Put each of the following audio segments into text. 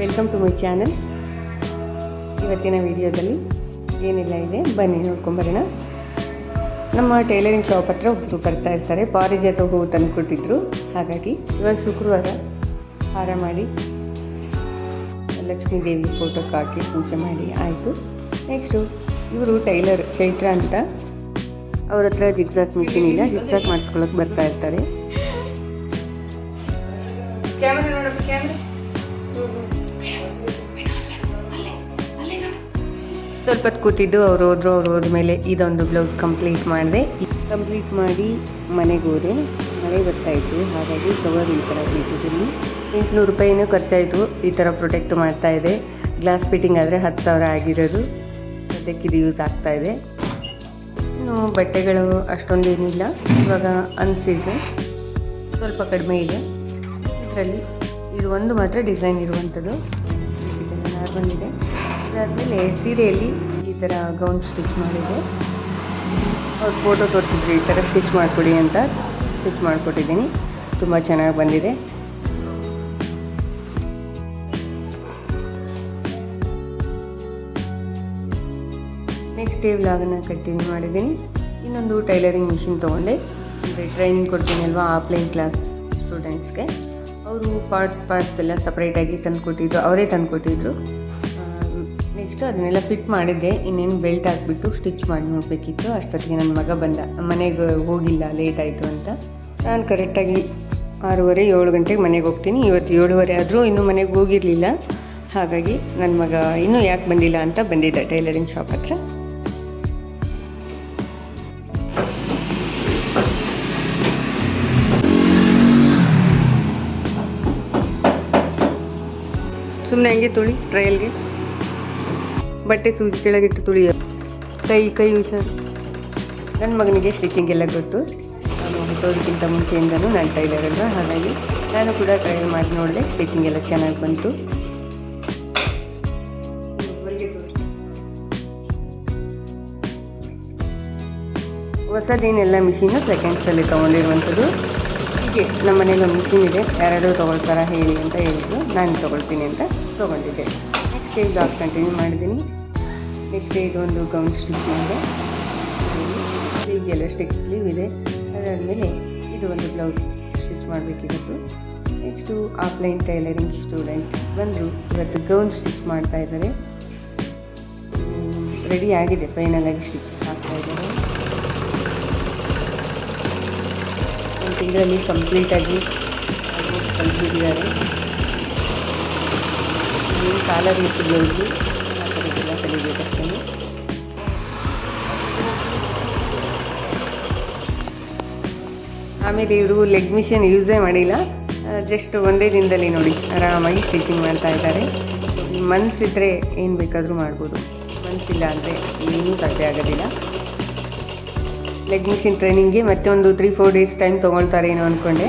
Welcome to my channel ಇವತ್ತಿನ ವಿಡಿಯೋದಲ್ಲಿ ಏನೆಲ್ಲ ಇದೆ? ಬನ್ನಿ ನೋಡ್ಕೊಂಬರೋಣ ನಮ್ಮ ಟೈಲರಿಂಗ್ ಶಾಪ್ ಹತ್ರ ಒಬ್ಬರು ಬರ್ತಾ ಇರ್ತಾರೆ. ಪಾರಿಜಾತ ಹೂವು ತಂದು ಕೊಟ್ಟಿದ್ರು ಹಾಗಾಗಿ ಇವತ್ತು ಶುಕ್ರವಾರ ಹಾರ ಮಾಡಿ ಲಕ್ಷ್ಮೀ ದೇವಿ ಫೋಟೋ ಹಾಕಿ ಪೂಜೆ ಮಾಡಿ ಆಯಿತು. ನೆಕ್ಸ್ಟು ಇವರು ಟೈಲರ್ ಚೈತ್ರ ಅಂತ. ಅವ್ರ ಹತ್ರ ಜಿಗ್ಸಾಕ್ ಮಿಷಿನ್ ಇಲ್ಲ. ಜಿಗ್ಜಾಕ್ ಮಾಡಿಸ್ಕೊಳಕ್ಕೆ ಬರ್ತಾ ಇರ್ತಾರೆ. ಸ್ವಲ್ಪ ಹೊತ್ತು ಕೂತಿದ್ದು ಅವ್ರು ಹೋದ್ರು, ಅವ್ರು ಹೋದ್ಮೇಲೆ ಇದೊಂದು ಬ್ಲೌಸ್ ಕಂಪ್ಲೀಟ್ ಮಾಡಿದೆ. ಕಂಪ್ಲೀಟ್ ಮಾಡಿ ಮನೆಗೆ ಹೋದೆ. ಮಳೆ ಬರ್ತಾ ಇತ್ತು, ಹಾಗಾಗಿ ಕವರ್ ಈ ಥರ ಬೀಟಿದ್ದೀನಿ ಎಂಟುನೂರು ರೂಪಾಯಿನೂ ಖರ್ಚಾಯಿತು, ಈ ಥರ ಪ್ರೊಟೆಕ್ಟ್ ಮಾಡ್ತಾ ಇದೆ. ಗ್ಲಾಸ್ ಫಿಟ್ಟಿಂಗ್ ಆದರೆ ಹತ್ತು ಸಾವಿರ ಆಗಿರೋದು. ಅದಕ್ಕೆ ಇದು ಯೂಸ್ ಆಗ್ತಾ ಇದೆ. ಇನ್ನು ಬಟ್ಟೆಗಳು ಅಷ್ಟೊಂದೇನಿಲ್ಲ. ಇವಾಗ ಅನ್ಸೀಸನ್ ಸ್ವಲ್ಪ ಕಡಿಮೆ ಇದೆ. ಇದರಲ್ಲಿ ಇದು ಒಂದು ಮಾತ್ರ ಡಿಸೈನ್ ಇರುವಂಥದ್ದು. ಬಂದಿದೆ. ಅದಾದಮೇಲೆ ಸೀರೆಯಲ್ಲಿ ಈ ಥರ ಗೌನ್ ಸ್ಟಿಚ್ ಮಾಡಿದೆ. ಅವ್ರು ಫೋಟೋ ತೋರಿಸಿದ್ರು ಈ ಥರ ಸ್ಟಿಚ್ ಮಾಡಿಕೊಡಿ ಅಂತ ಸ್ಟಿಚ್ ಮಾಡಿಕೊಟ್ಟಿದ್ದೀನಿ. ತುಂಬ ಚೆನ್ನಾಗಿ ಬಂದಿದೆ. ನೆಕ್ಸ್ಟ್ ಡೇ ವ್ಲಾಗನ್ನು ಕಂಟಿನ್ಯೂ ಮಾಡಿದ್ದೀನಿ. ಇನ್ನೊಂದು ಟೈಲರಿಂಗ್ ಮಿಷಿನ್ ತೊಗೊಂಡೆ. ಅಂದರೆ ಟ್ರೈನಿಂಗ್ ಕೊಡ್ತೀನಿ ಅಲ್ವಾ ಆಫ್ಲೈನ್ ಕ್ಲಾಸ್ ಸ್ಟೂಡೆಂಟ್ಸ್ಗೆ ಅವರು ಪಾರ್ಟ್ ಪಾರ್ಟ್ಸ್ ಎಲ್ಲ ಸಪ್ರೇಟಾಗಿ ತಂದುಕೊಟ್ಟಿದ್ರು. ಅವರೇ ತಂದುಕೊಟ್ಟಿದ್ರು. ನೆಕ್ಸ್ಟ್ ಅದನ್ನೆಲ್ಲ ಫಿಟ್ ಮಾಡಿದ್ದೆ. ಇನ್ನೇನು ಬೆಲ್ಟ್ ಹಾಕ್ಬಿಟ್ಟು ಸ್ಟಿಚ್ ಮಾಡಿ ನೋಡಬೇಕಿತ್ತು. ಅಷ್ಟೊತ್ತಿಗೆ ನನ್ನ ಮಗ ಬಂದ. ಮನೆಗೆ ಹೋಗಿಲ್ಲ ಲೇಟ್ ಆಯಿತು ಅಂತ. ನಾನು ಕರೆಕ್ಟಾಗಿ ಆರೂವರೆ, ಏಳು ಗಂಟೆಗೆ ಮನೆಗೆ ಹೋಗ್ತೀನಿ. ಇವತ್ತು ಏಳುವರೆ ಆದರೂ ಇನ್ನೂ ಮನೆಗೆ ಹೋಗಿರಲಿಲ್ಲ. ಹಾಗಾಗಿ ನನ್ನ ಮಗ ಇನ್ನೂ ಯಾಕೆ ಬಂದಿಲ್ಲ ಅಂತ ಬಂದಿದ್ದ ಟೈಲರಿಂಗ್ ಶಾಪ್ ಹತ್ರ. ಸುಮ್ಮನೆ ಹಂಗೆ ತುಳಿ? ಟ್ರಯಲ್ಗೆ ಬಟ್ಟೆ ಸೂಜಿ ಕೆಳಗಿಟ್ಟು ತುಳಿಯ? ಕೈ ಕೈ ಹುಷಾರು. ನನ್ನ ಮಗನಿಗೆ ಸ್ಟಿಚಿಂಗ್ ಎಲ್ಲ ಗೊತ್ತು. ನಾನು ಹುಟ್ಟೋದಕ್ಕಿಂತ ಮುಂಚೆಯಿಂದನೂ ನಾನು ಟೈಲರ್ ಅಲ್ವಾ ಹಾಗಾಗಿ ನಾನು ಕೂಡ ಟ್ರಯಲ್ ಮಾಡಿ ನೋಡಿದೆ. ಸ್ಟಿಚಿಂಗ್ ಎಲ್ಲ ಚೆನ್ನಾಗಿ ಬಂತು. ಹೊಸದೇನೆಲ್ಲ ಮಿಷಿನು ಸೆಕೆಂಡ್ಸಲ್ಲಿ ತೊಗೊಂಡಿರುವಂಥದ್ದು. ಹೀಗೆ ನಮ್ಮ ಮನೇಲಿ ಒಂದು ಮಿಷಿನ್ ಇದೆ. ಯಾರಾದರೂ ತೊಗೊಳ್ತಾರ ಹೇಳಿ ಅಂತ ಹೇಳಿದ್ರು. ನಾನು ತೊಗೊಳ್ತೀನಿ ಅಂತ ತೊಗೊಂಡಿದ್ದೆ. ನೆಕ್ಸ್ಟ್ ಜಾಬ್ ಕಂಟಿನ್ಯೂ ಮಾಡಿದ್ದೀನಿ. ನೆಕ್ಸ್ಟ್ ಇದೊಂದು ಗೌನ್ ಸ್ಟಿಚ್ ಇದೆ. ಸ್ಲೀವ್ಗೆಲ್ಲ ಸ್ಟಿಕ್ ಸ್ಲೀವ್ ಇದೆ. ಅದಾದಮೇಲೆ ಇದು ಒಂದು ಬ್ಲೌಸ್ ಸ್ಟಿಚ್ ಮಾಡಬೇಕಿರೋದು ನೆಕ್ಸ್ಟು ಆಫ್ಲೈನ್ ಟೈಲರಿಂಗ್ ಸ್ಟೂಡೆಂಟ್ ಬಂದರು ಇವತ್ತು ಗೌನ್ ಸ್ಟಿಚ್ ಮಾಡ್ತಾ ಇದ್ದಾರೆ. ರೆಡಿ ಆಗಿದೆ. ಫೈನಲ್ ಆಗಿ ಸ್ಟಿಚ್ ಹಾಕ್ತಾ ಇದ್ದಾರೆ. ತಿಂಗಳಲ್ಲಿ ಕಂಪ್ಲೀಟಾಗಿ ಕಲಿಸಿದ್ದಾರೆ ಕಾಲರ್ ಇತ್ತು ಬ್ಲೌಸು ಆ ಥರದ್ದೆಲ್ಲ ಕಲಿಬೇಕಷ್ಟೇ ಆಮೇಲೆ ಇವರು ಲೆಗ್ ಮಿಷನ್ ಯೂಸೇ ಮಾಡಿಲ್ಲ. ಜಸ್ಟ್ ಒಂದೇ ದಿನದಲ್ಲಿ ನೋಡಿ, ಆರಾಮಾಗಿ ಸ್ಟಿಚಿಂಗ್ ಮಾಡ್ತಾ ಇದ್ದಾರೆ. ಮನಸ್ಸಿದ್ರೆ ಏನು ಬೇಕಾದರೂ ಮಾಡ್ಬೋದು. ಮನಸ್ಸಿಲ್ಲ ಅಂದರೆ ಏನೂ ಸಾಧ್ಯ ಆಗೋದಿಲ್ಲ. ಲೆಗ್ ಮಿಷಿನ್ ಟ್ರೈನಿಂಗ್ಗೆ ಮತ್ತೆ ಒಂದು ತ್ರೀ ಫೋರ್ ಡೇಸ್ ಟೈಮ್ ತೊಗೊಳ್ತಾರೆ ಏನೋ ಅಂದ್ಕೊಂಡೆ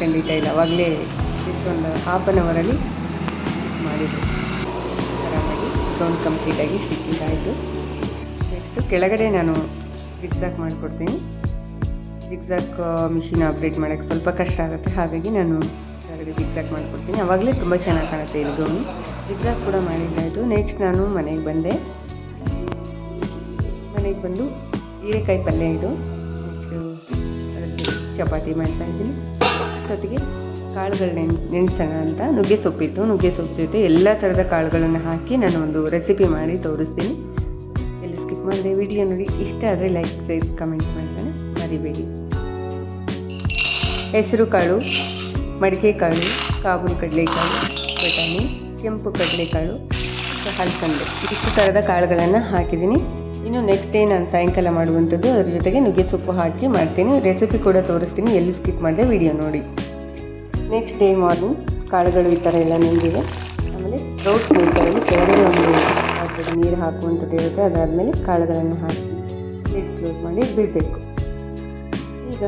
ಖಂಡಿತ ಇಲ್ಲ, ಅವಾಗಲೇ ಇಷ್ಟೊಂದು ಹಾಫ್ ಆನ್ ಅವರಲ್ಲಿ ಮಾಡಿದ್ದು ಆರಾಮಾಗಿ ಗೌನ್ ಕಂಪ್ಲೀಟಾಗಿ ಸ್ಟಿಚಿಂಗ್ ಆಯಿತು. ನೆಕ್ಸ್ಟು ಕೆಳಗಡೆ ನಾನು ಜಿಗ್ಜಾಕ್ ಮಾಡಿಕೊಡ್ತೀನಿ. ಜಿಗ್ಜಾಕ್ ಮಿಷಿನ್ ಆಪ್ರೇಟ್ ಮಾಡೋಕ್ಕೆ ಸ್ವಲ್ಪ ಕಷ್ಟ ಆಗುತ್ತೆ, ಹಾಗಾಗಿ ನಾನು ಕೆಳಗಡೆ ಜಿಗ್ಜಾಕ್ ಮಾಡಿಕೊಡ್ತೀನಿ. ಆವಾಗಲೇ ತುಂಬ ಚೆನ್ನಾಗಿ ಕಾಣುತ್ತೆ ಇಲ್ಲಿ ಗೌನು ಜಿಗ್ಜಾಕ್ ಕೂಡ ಮಾಡಿದ್ದಾಯಿತು. ನೆಕ್ಸ್ಟ್ ನಾನು ಮನೆಗೆ ಬಂದೆ. ಮನೆಗೆ ಬಂದು ಹೀರೆಕಾಯಿ ಪಲ್ಯ ಇದು. ಚಪಾತಿ ಮಾಡ್ತಾ ಇದ್ದೀನಿ. ಜೊತೆಗೆ ಕಾಳುಗಳು ನೆನ್ ನೆನೆಸೋಣ ಅಂತ. ನುಗ್ಗೆ ಸೊಪ್ಪಿತ್ತು ನುಗ್ಗೆ ಸೊಪ್ಪು ಜೊತೆ ಎಲ್ಲ ಥರದ ಕಾಳುಗಳನ್ನು ಹಾಕಿ ನಾನು ಒಂದು ರೆಸಿಪಿ ಮಾಡಿ ತೋರಿಸ್ತೀನಿ. ಎಲ್ಲಿ ಸ್ಕಿಪ್ ಮಾಡಿದೆ ವಿಡಿಯೋ ನೋಡಿ. ಇಷ್ಟ ಆದರೆ ಲೈಕ್ ಶೇರ್ ಕಮೆಂಟ್ ಮಾಡ್ತಾನೆ. ಮರಿಬೇಡಿ. ಹೆಸರು ಕಾಳು, ಮಡಿಕೆ ಕಾಳು, ಕಾಬೂಲ್ ಕಡಲೆಕಾಳು, ಬಟಾಣಿ, ಕೆಂಪು ಕಡಲೆಕಾಳು, ಹಲಸಂದೆ. ಇಷ್ಟು ಥರದ ಕಾಳುಗಳನ್ನು ಹಾಕಿದ್ದೀನಿ. ಇನ್ನು ನೆಕ್ಸ್ಟ್ ಡೇ ನಾನು ಸಾಯಂಕಾಲ ಮಾಡುವಂಥದ್ದು, ಅದ್ರ ಜೊತೆಗೆ ನುಗ್ಗೆ ಸೊಪ್ಪು ಹಾಕಿ ಮಾಡ್ತೀನಿ. ರೆಸಿಪಿ ಕೂಡ ತೋರಿಸ್ತೀನಿ, ಎಲ್ಲಿ ಸ್ಕಿಪ್ ಮಾಡಿದೆ ವಿಡಿಯೋ ನೋಡಿ. ನೆಕ್ಸ್ಟ್ ಡೇ ಮಾರ್ನಿಂಗ್ ಕಾಳುಗಳು ಈ ಥರ ಎಲ್ಲ ನೆಂದಿದೆ ಆಮೇಲೆ ಸ್ಪ್ರೌಟ್ ಮೇಕರಲ್ಲಿ ಕೆಳಗಡೆ ಒಂದು ಪಾತ್ರೆಗೆ ನೀರು ಹಾಕುವಂಥದ್ದು ಇರುತ್ತೆ, ಅದಾದಮೇಲೆ ಕಾಳುಗಳನ್ನು ಹಾಕಿ ಲಿಡ್ ಕ್ಲೋಸ್ ಮಾಡಿ ಬಿಡಬೇಕು. ಈಗ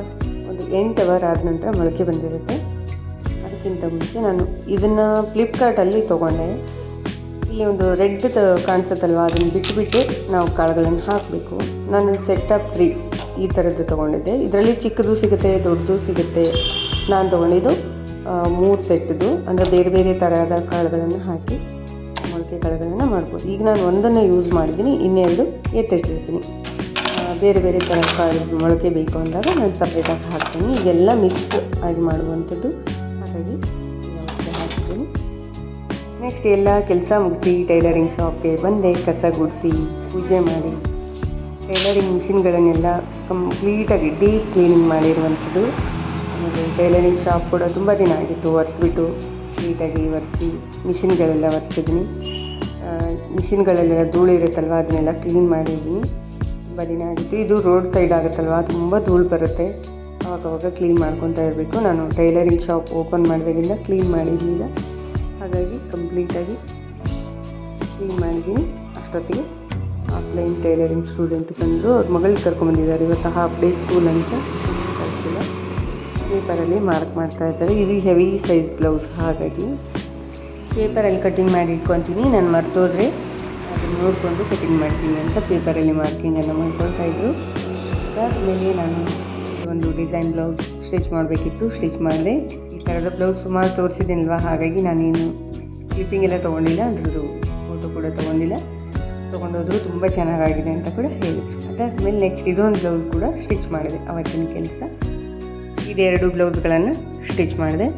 ಒಂದು ಎಂಟು ಅವರ್ ಆದ ನಂತರ ಮೊಳಕೆ ಬಂದಿರುತ್ತೆ. ಅದಕ್ಕಿಂತ ಮುಂಚೆ ನಾನು ಇದನ್ನು ಫ್ಲಿಪ್ಕಾರ್ಟಲ್ಲಿ ತೊಗೊಂಡೆ. ಇಲ್ಲಿ ಒಂದು ರೆಡ್ ಕಾಣಿಸುತ್ತಲ್ವ? ಅದನ್ನು ಬಿಟ್ಟುಬಿಟ್ಟು ನಾವು ಕಾಳುಗಳನ್ನು ಹಾಕಬೇಕು. ನಾನು ಸೆಟ್ ಆಫ್ ತ್ರೀ ಈ ಥರದ್ದು ತೊಗೊಂಡಿದ್ದೆ. ಇದರಲ್ಲಿ ಚಿಕ್ಕದು ಸಿಗುತ್ತೆ, ದೊಡ್ಡದು ಸಿಗುತ್ತೆ. ನಾನು ತೊಗೊಂಡಿದ್ದು ಮೂರು ಸೆಟ್ದು ಅಂದರೆ ಬೇರೆ ಬೇರೆ ಥರದ ಕಾಳುಗಳನ್ನು ಹಾಕಿ ಮೊಳಕೆ ಕಾಳುಗಳನ್ನು ಮಾಡ್ಬೋದು. ಈಗ ನಾನು ಒಂದನ್ನು ಯೂಸ್ ಮಾಡಿದ್ದೀನಿ, ಇನ್ನೆರಡು ಎತ್ತಿಟ್ಟಿರ್ತೀನಿ. ಬೇರೆ ಬೇರೆ ಥರ ಕಾಳು ಮೊಳಕೆ ಬೇಕು ಅಂದಾಗ ನಾನು ಸಪ್ರೇಟಾಗಿ ಹಾಕ್ತೀನಿ. ಇದೆಲ್ಲ ಮಿಕ್ಸ್ ಆಗಿ ಮಾಡುವಂಥದ್ದು. ಹಾಗಾಗಿ ನೆಕ್ಸ್ಟ್ ಎಲ್ಲ ಕೆಲಸ ಮುಗಿಸಿ ಟೈಲರಿಂಗ್ ಶಾಪ್ಗೆ ಬಂದೆ, ಕಸ ಗುಡಿಸಿ, ಪೂಜೆ ಮಾಡಿ. ಟೈಲರಿಂಗ್ ಮಿಷಿನ್ಗಳನ್ನೆಲ್ಲ ಕಂಪ್ಲೀಟಾಗಿ ಡೀಪ್ ಕ್ಲೀನಿಂಗ್ ಮಾಡಿರುವಂಥದ್ದು. ಆಮೇಲೆ ಟೈಲರಿಂಗ್ ಶಾಪ್ ಕೂಡ ತುಂಬ ದಿನ ಆಗಿತ್ತು, ಒರೆಸ್ಬಿಟ್ಟು ನೀಟಾಗಿ ಒರೆಸಿ ಮಿಷಿನ್ಗಳೆಲ್ಲ ಒರೆಸಿದ್ದೀನಿ ಮಿಷಿನ್ಗಳಲ್ಲೆಲ್ಲ ಧೂಳು ಇರುತ್ತಲ್ವ ಅದನ್ನೆಲ್ಲ ಕ್ಲೀನ್ ಮಾಡಿದ್ದೀನಿ ತುಂಬ ದಿನ ಆಗಿತ್ತು. ಇದು ರೋಡ್ ಸೈಡ್ ಆಗುತ್ತಲ್ವ, ತುಂಬ ಧೂಳು ಬರುತ್ತೆ. ಅವಾಗ ಕ್ಲೀನ್ ಮಾಡ್ಕೊತಾ ಇರಬೇಕು. ನಾನು ಟೈಲರಿಂಗ್ ಶಾಪ್ ಓಪನ್ ಮಾಡಿದಾಗಿಂದ ಕ್ಲೀನ್ ಮಾಡಿರಲಿಲ್ಲ ಹಾಗಾಗಿ ಕಂಪ್ಲೀಟಾಗಿ ಕ್ಲೀನ್ ಮಾಡಿದ್ದೀನಿ. ಅಷ್ಟೊತ್ತಿಗೆ ಆಫ್ಲೈನ್ ಟೈಲರಿಂಗ್ ಸ್ಟೂಡೆಂಟ್ ಬಂದರು ಅವ್ರ ಮಗಳಿಗೆ ಕರ್ಕೊಂಬಂದಿದ್ದಾರೆ ಇವತ್ತು ಹಾಫ್ ಡೇ ಸ್ಕೂಲ್ ಅಂತ. ಪೇಪರಲ್ಲಿ ಮಾರ್ಕ್ ಮಾಡ್ತಾ ಇದ್ದಾರೆ. ಇದು ಹೆವಿ ಸೈಜ್ ಬ್ಲೌಸ್ ಹಾಗಾಗಿ ಪೇಪರಲ್ಲಿ ಕಟ್ಟಿಂಗ್ ಮಾಡಿ ಇಟ್ಕೊತೀನಿ. ನಾನು ಮರ್ತೋದ್ರೆ ಅದನ್ನು ನೋಡಿಕೊಂಡು ಕಟ್ಟಿಂಗ್ ಮಾಡ್ತೀನಿ ಅಂತ ಪೇಪರಲ್ಲಿ ಮಾರ್ಕಿಂಗ್ ಎಲ್ಲ ಮಾಡ್ಕೊಳ್ತಾ ಇದ್ರು. ಅದಾದಮೇಲೆ ನಾನು ಒಂದು ಡಿಸೈನ್ ಬ್ಲೌಸ್ ಸ್ಟಿಚ್ ಮಾಡಬೇಕಿತ್ತು. ಸ್ಟಿಚ್ ಮಾಡಿದೆ. ಈ ಥರದ ಬ್ಲೌಸ್ ಸುಮಾರು ತೋರಿಸಿದ್ದೀನಲ್ವ? ಹಾಗಾಗಿ ನಾನೇನು ಕ್ಲಿಪ್ಪಿಂಗ್ ಎಲ್ಲ ತೊಗೊಂಡಿಲ್ಲ ಅದ್ರದ್ದು ಫೋಟೋ ಕೂಡ ತೊಗೊಂಡಿಲ್ಲ. ತೊಗೊಂಡೋದ್ರು ತುಂಬ ಚೆನ್ನಾಗಾಗಿದೆ ಅಂತ ಕೂಡ ಹೇಳಿ ಅದಾದಮೇಲೆ ನೆಕ್ಸ್ಟ್ ಇದೊಂದು ಬ್ಲೌಸ್ ಕೂಡ ಸ್ಟಿಚ್ ಮಾಡಿದೆ ಅವತ್ತಿನ ಕೆಲಸ. ಇದೆರಡು ಬ್ಲೌಸ್ಗಳನ್ನು ಸ್ಟಿಚ್ ಮಾಡಿದೆ.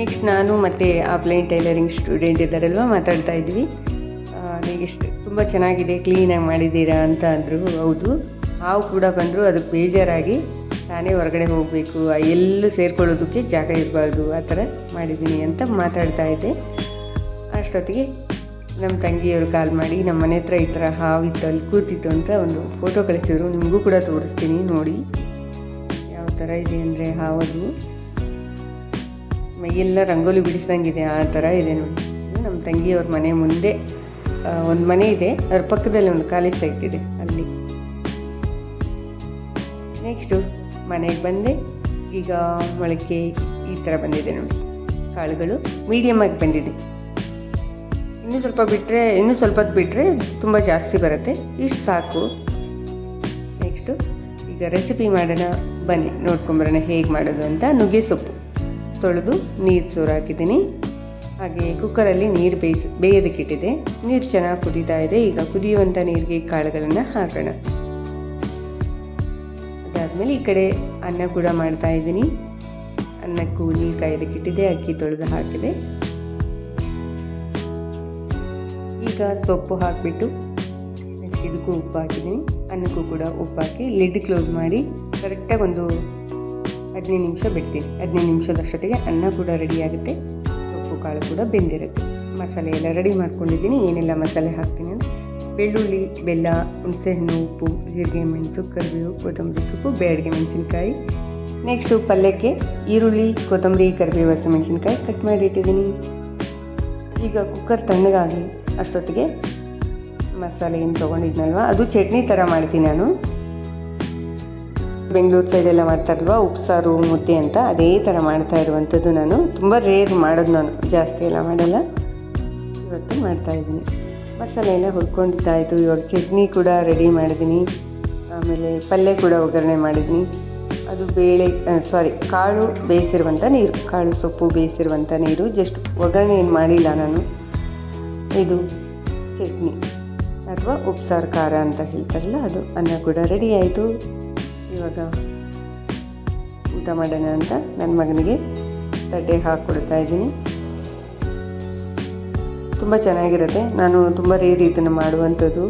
ನೆಕ್ಸ್ಟ್ ನಾನು ಮತ್ತು ಪ್ಲೇನ್ ಟೈಲರಿಂಗ್ ಸ್ಟೂಡೆಂಟ್ ಇದ್ದಾರಲ್ವ, ಮಾತಾಡ್ತಾ ಇದ್ವಿ. ಎಷ್ಟು ತುಂಬ ಚೆನ್ನಾಗಿದೆ ಕ್ಲೀನಾಗಿ ಮಾಡಿದ್ದೀರಾ ಅಂತ ಅಂದರು, ಹೌದು. ಹಾವು ಕೂಡ ಬಂದರೂ, ಅದಕ್ಕೆ ಬೇಜಾರಾಗಿ ತಾನೇ ಹೊರಗಡೆ ಹೋಗಬೇಕು. ಎಲ್ಲೂ ಸೇರ್ಕೊಳ್ಳೋದಕ್ಕೆ ಜಾಗ ಇರಬಾರ್ದು. ಆ ಥರ ಮಾಡಿದ್ದೀನಿ ಅಂತ ಮಾತಾಡ್ತಾ ಇದ್ದೆ. ಅಷ್ಟೊತ್ತಿಗೆ ನಮ್ಮ ತಂಗಿಯವರು ಕಾಲ್ ಮಾಡಿ, ನಮ್ಮ ಮನೆ ಹತ್ರ ಈ ಥರ ಹಾವು ಇತ್ತು, ಅಲ್ಲಿ ಕೂತಿತ್ತು ಅಂತ ಒಂದು ಫೋಟೋ ಕಳಿಸಿದ್ರು. ನಿಮಗೂ ಕೂಡ ತೋರಿಸ್ತೀನಿ ನೋಡಿ. ಯಾವ ಥರ ಇದೆ ಅಂದರೆ ಹಾವದು ಮೈಯೆಲ್ಲ ರಂಗೋಲಿ ಬಿಡಿಸ್ದಂಗಿದೆ, ಆ ಥರ ಇದೆ ನೋಡಿ. ನಮ್ಮ ತಂಗಿಯವ್ರ ಮನೆ ಮುಂದೆ ಒಂದು ಮನೆ ಇದೆ. ಅದ್ರ ಪಕ್ಕದಲ್ಲಿ ಒಂದು ಖಾಲಿ ಸೈಟ್ ಇದೆ ಅಲ್ಲಿ. ನೆಕ್ಸ್ಟು ಮನೆಗೆ ಬಂದೆ. ಈಗ ಮೊಳಕೆ ಈ ಥರ ಬಂದಿದೆ ನೋಡಿ. ಕಾಳುಗಳು ಮೀಡಿಯಮ್ ಆಗಿ ಬಂದಿದೆ. ಇನ್ನೂ ಸ್ವಲ್ಪ ಬಿಟ್ಟರೆ ಇನ್ನೂ ಸ್ವಲ್ಪ ಬಿಟ್ಟರೆ ತುಂಬ ಜಾಸ್ತಿ ಬರುತ್ತೆ. ಇಷ್ಟು ಸಾಕು. ನೆಕ್ಸ್ಟು ಈಗ ರೆಸಿಪಿ ಮಾಡೋಣ. ಬನ್ನಿ ನೋಡ್ಕೊಂಬರೋಣ ಹೇಗೆ ಮಾಡೋದು ಅಂತ. ನುಗ್ಗೆ ಸೊಪ್ಪು. ತೊಳೆದು ನೀರು ಚೂರು ಹಾಕಿದ್ದೀನಿ. ಹಾಗೆ ಕುಕ್ಕರಲ್ಲಿ ನೀರು ಬೇಯಿಸಿ ಬೇಯೋದಕ್ಕಿಟ್ಟಿದೆ ನೀರು ಚೆನ್ನಾಗಿ ಕುದೀತಾ ಇದೆ. ಈಗ ಕುದಿಯುವಂಥ ನೀರಿಗೆ ಕಾಳುಗಳನ್ನು ಹಾಕೋಣ. ಅದಾದಮೇಲೆ ಈ ಕಡೆ ಅನ್ನ ಕೂಡ ಮಾಡ್ತಾ ಇದ್ದೀನಿ. ಅನ್ನಕ್ಕೂ ನೀರು ಕಾಯ್ದಕ್ಕಿಟ್ಟಿದೆ ಅಕ್ಕಿ ತೊಳೆದು ಹಾಕಿದೆ. ಈಗ ಸೊಪ್ಪು ಹಾಕಿಬಿಟ್ಟು ಇದಕ್ಕೂ ಉಪ್ಪು ಹಾಕಿದ್ದೀನಿ. ಅನ್ನಕ್ಕೂ ಕೂಡ ಉಪ್ಪು ಹಾಕಿ ಲಿಡ್ ಕ್ಲೋಸ್ ಮಾಡಿ ಕರೆಕ್ಟಾಗಿ ಒಂದು ಹದಿನೈದು ನಿಮಿಷ ಬಿಡ್ತೀನಿ. ಹದಿನೈದು ನಿಮಿಷದಷ್ಟೊತ್ತಿಗೆ ಅನ್ನ ಕೂಡ ರೆಡಿಯಾಗುತ್ತೆ ಸೊಪ್ಪು ಕಾಳು ಕೂಡ ಬೆಂದಿರುತ್ತೆ. ಮಸಾಲೆ ಎಲ್ಲ ರೆಡಿ ಮಾಡ್ಕೊಂಡಿದ್ದೀನಿ. ಏನೆಲ್ಲ ಮಸಾಲೆ ಹಾಕ್ತೀನಿ ಅಂತ ಬೆಳ್ಳುಳ್ಳಿ ಬೆಲ್ಲ ಹುಣಸೆಹಣ್ಣು ಉಪ್ಪು ಜೀರಿಗೆ ಮೆಣಸು ಕರಿಬೇವು ಕೊತ್ತಂಬರಿ ಸೊಪ್ಪು ಬೇಡಿಗೆ ಮೆಣಸಿನ್ಕಾಯಿ ನೆಕ್ಸ್ಟು ಪಲ್ಯಕ್ಕೆ ಈರುಳ್ಳಿ ಕೊತ್ತಂಬರಿ ಕರಿಬೇವು ಹಸಿಮೆಣಸಿನ್ಕಾಯಿ ಕಟ್ ಮಾಡಿ ಇಟ್ಟಿದ್ದೀನಿ ಈಗ ಕುಕ್ಕರ್ ತಣ್ಣಗಾಗಲಿ ಅಷ್ಟೊತ್ತಿಗೆ ಮಸಾಲೆ ಏನು ತೊಗೊಂಡಿದ್ನಲ್ವ ಅದು ಚಟ್ನಿ ಥರ ಮಾಡ್ತೀನಿ ನಾನು. ಬೆಂಗಳೂರು ಸೈಡೆಲ್ಲ ಮಾಡ್ತಾರಲ್ವ ಉಪ್ಸಾರು, ಮುದ್ದೆ ಅಂತ ಅದೇ ಥರ ಮಾಡ್ತಾ ಇರುವಂಥದ್ದು ನಾನು. ತುಂಬ ರೇರ್ ಮಾಡೋದು ನಾನು, ಜಾಸ್ತಿ ಎಲ್ಲ ಮಾಡಲ್ಲ. ಇವತ್ತು ಮಾಡ್ತಾ ಇದ್ದೀನಿ ಮಸಾಲೆ ಎಲ್ಲ ಹುರ್ಕೊಂಡಿದ್ದಾಯಿತು ಇವಾಗ ಚಟ್ನಿ ಕೂಡ ರೆಡಿ ಮಾಡಿದ್ದೀನಿ ಆಮೇಲೆ ಪಲ್ಯ ಕೂಡ ಒಗ್ಗರಣೆ ಮಾಡಿದ್ದೀನಿ ಅದು ಬೇಳೆ ಸಾರಿ ಕಾಳು ಬೇಯಿಸಿರುವಂಥ ನೀರು. ಕಾಳು ಸೊಪ್ಪು ಬೇಯಿಸಿರುವಂಥ ನೀರು. ಜಸ್ಟ್ ಒಗ್ಗರಣೆ ಏನು ಮಾಡಿಲ್ಲ ನಾನು. ಇದು ಚಟ್ನಿ ಅಥವಾ ಉಪ್ಸಾರು, ಖಾರ ಅಂತ ಹೇಳ್ತಾರಲ್ಲ, ಅದು ಅನ್ನ ಕೂಡ ರೆಡಿ ಆಯಿತು. ಇವಾಗ ಊಟ ಮಾಡೋಣ ಅಂತ ನನ್ನ ಮಗನಿಗೆ ತಟ್ಟೆ ಹಾಕ್ಕೊಡ್ತಾ ಇದ್ದೀನಿ. ತುಂಬ ಚೆನ್ನಾಗಿರುತ್ತೆ. ನಾನು ತುಂಬ ರೇರ್ ಇದನ್ನು ಮಾಡುವಂಥದ್ದು.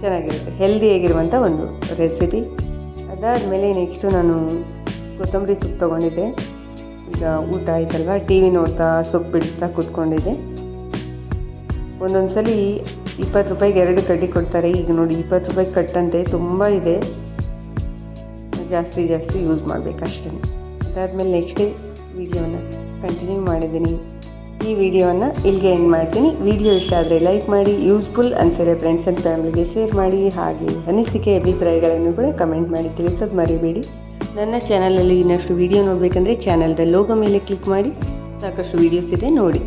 ಚೆನ್ನಾಗಿರುತ್ತೆ. ಹೆಲ್ದಿಯಾಗಿರುವಂಥ ಒಂದು ರೆಸಿಪಿ ಅದಾದಮೇಲೆ ನೆಕ್ಸ್ಟು ನಾನು ಕೊತ್ತಂಬರಿ ಸೊಪ್ಪು ತೊಗೊಂಡಿದ್ದೆ. ಈಗ ಊಟ ಆಯ್ತಲ್ವ? ಟಿ ವಿ ನೋಡ್ತಾ, ಸೊಪ್ಪು ಬಿಡಿಸ್ತಾ ಕೂತ್ಕೊಂಡಿದ್ದೆ. ಒಂದೊಂದು ಸಲ ಇಪ್ಪತ್ತು ರೂಪಾಯಿಗೆ ಎರಡು ಕಡ್ಡಿ ಕೊಡ್ತಾರೆ. ಈಗ ನೋಡಿ ಇಪ್ಪತ್ತು ರೂಪಾಯಿ ಕಟ್ಟಂತೆ, ತುಂಬ ಇದೆ. ಜಾಸ್ತಿ ಜಾಸ್ತಿ ಯೂಸ್ ಮಾಡಬೇಕಷ್ಟೇ. ಅದಾದಮೇಲೆ ನೆಕ್ಸ್ಟ್ ವೀಡಿಯೋನ ಕಂಟಿನ್ಯೂ ಮಾಡಿದ್ದೀನಿ. ಈ ವಿಡಿಯೋವನ್ನು ಇಲ್ಲಿಗೆ ಎಂಡ್ ಮಾಡ್ತೀನಿ. ವಿಡಿಯೋ ಇಷ್ಟ ಆದರೆ ಲೈಕ್ ಮಾಡಿ ಯೂಸ್ಫುಲ್ ಅನ್ಸಿದ್ರೆ ಫ್ರೆಂಡ್ಸ್ ಆ್ಯಂಡ್ ಫ್ಯಾಮಿಲಿಗೆ ಶೇರ್ ಮಾಡಿ, ಹಾಗೆ ಅನಿಸಿಕೆ, ಅಭಿಪ್ರಾಯಗಳನ್ನು ಕೂಡ ಕಮೆಂಟ್ ಮಾಡಿ ತಿಳಿಸೋದು ಮರಿಬೇಡಿ. ನನ್ನ ಚಾನಲಲ್ಲಿ ಇನ್ನಷ್ಟು ವಿಡಿಯೋ ನೋಡಬೇಕಂದ್ರೆ ಚಾನಲ್ದ ಲೋಗೋ ಮೇಲೆ ಕ್ಲಿಕ್ ಮಾಡಿ, ಸಾಕಷ್ಟು ವೀಡಿಯೋಸ್ ಇದೆ ನೋಡಿ.